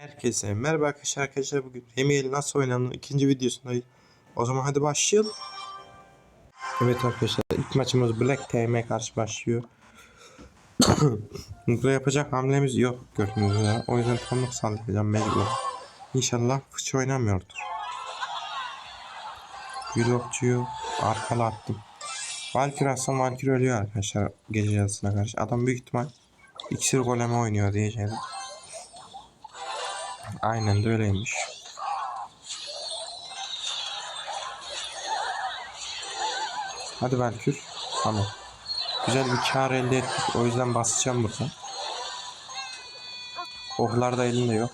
Herkese merhaba arkadaşlar arkadaşlar bugün Hemiyeli nasıl oynanır ikinci videosundayız. O zaman hadi başlayalım. Evet arkadaşlar ilk maçımız Black TM karşı başlıyor. Burada yapacak hamlemiz yok gördüğünüz üzere. O yüzden tomruk sallayacağım mecbur. İnşallah fıç oynamıyordur. Blokçuyu arkala attım. Valkyrie atsam Valkyrie ölüyor arkadaşlar gece yarısına karşı. Adam büyük ihtimal iksir golemi oynuyor diyeceğim. Aynen de öyleymiş. Hadi Valkür. Tamam. Güzel bir kar elde ettik. O yüzden basacağım burada. Ohlar da elinde yok.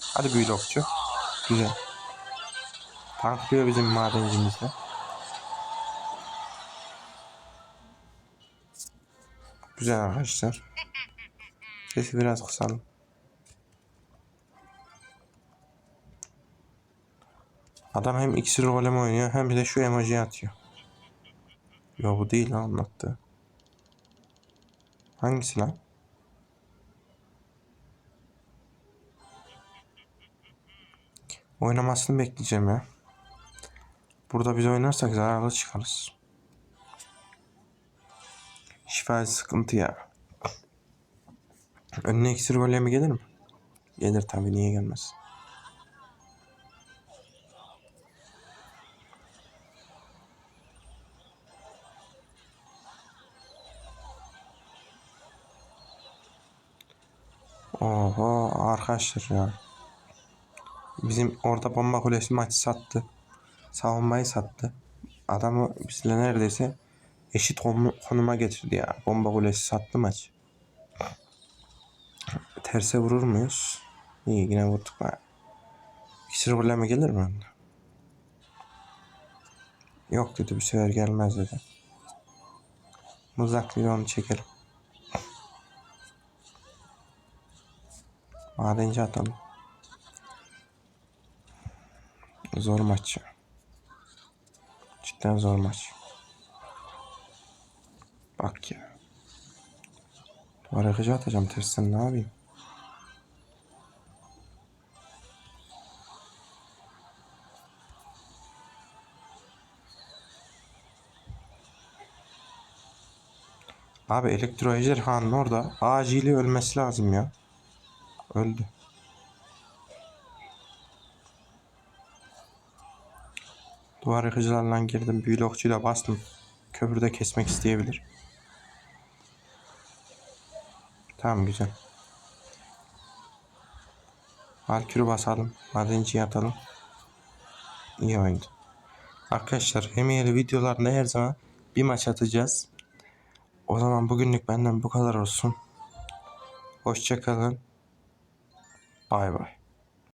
Hadi büyülü okçu. Güzel. Tanklıyor bizim madencimizle. Güzel arkadaşlar. Sesi biraz kısalım. Adam hem iksir golem oynuyor hem de şu emoji atıyor. Yo bu değil lan anlattı. Hangisi lan? Oynamasını bekleyeceğim ya. Burada biz oynarsak zararlı çıkarız. Şifacı sıkıntı ya. Önüne iksir golemi gelir mi? Gelir tabii niye gelmez. Oho arkadaşlar ya. Bizim orada bomba kulesi maçı sattı. Savunmayı sattı. Adamı bizle neredeyse eşit konu- konuma getirdi ya. Bomba kulesi sattı maç. Terse vurur muyuz? İyi yine vurduk. İksir kulemi gelir mi? Yok dedi bu sefer gelmez dedi. Mızraklıyla onu çekelim. Madenci atalım. Zor maç. Cidden zor maç. Bak ya. Duvar yakıcı atacağım tersten ne yapayım? Abi elektro ejderhanın orada acili ölmesi lazım ya. Öldü. Duvar yıkıcılarla girdim. Büyülü okçuyla bastım. Köprüde kesmek isteyebilir. Tamam güzel. Valkürü basalım. Madenciyi atalım. İyi oyundu. Arkadaşlar Hemiyeli videolarında her zaman bir maç atacağız. O zaman bugünlük benden bu kadar olsun. Hoşçakalın. Bye bye.